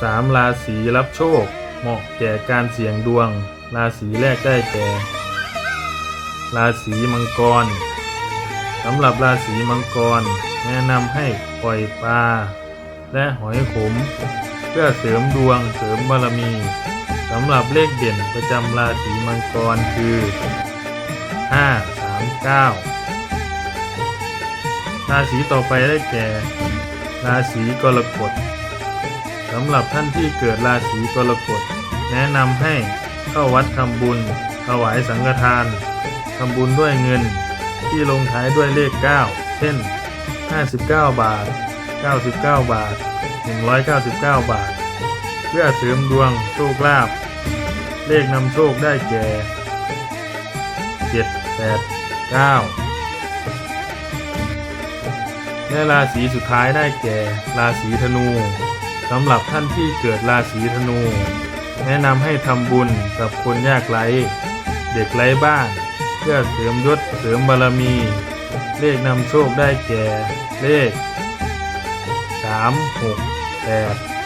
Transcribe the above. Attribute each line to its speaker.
Speaker 1: 3 ราศีรับโชค เหมาะแก่การเสี่ยงดวง ราศีแรกได้แก่ ราศีมังกรสำหรับราศีมังกร แนะนำให้ปล่อยปลาและหอยขม เพื่อเสริมดวงเสริมบารมีสำหรับเลขเด่นประจำราศีมังกรคือ 5 3 9ราศีต่อไปได้แก่ ราศีกรกฎ สำหรับท่านที่เกิดราศีกรกฎแนะนำให้เข้าวัดทำบุญ ถวายสังฆทานทำบุญด้วยเงิน ที่ลงท้ายด้วยเลข 9 เช่น 59 บาท 99 บาท 199 บาท เพื่อเสริมดวงโชคลาภเลขนำโชคได้แก่ 7 8 9และราศีสุดท้ายได้แก่ ราศีธนู สำหรับท่านที่เกิดราศีธนู แนะนำให้ทำบุญกับคนยากไร้เด็กไร้บ้าน เพื่อเสริมยศเสริมบารมี เลขนำโชคได้แก่ เลข 3 6 8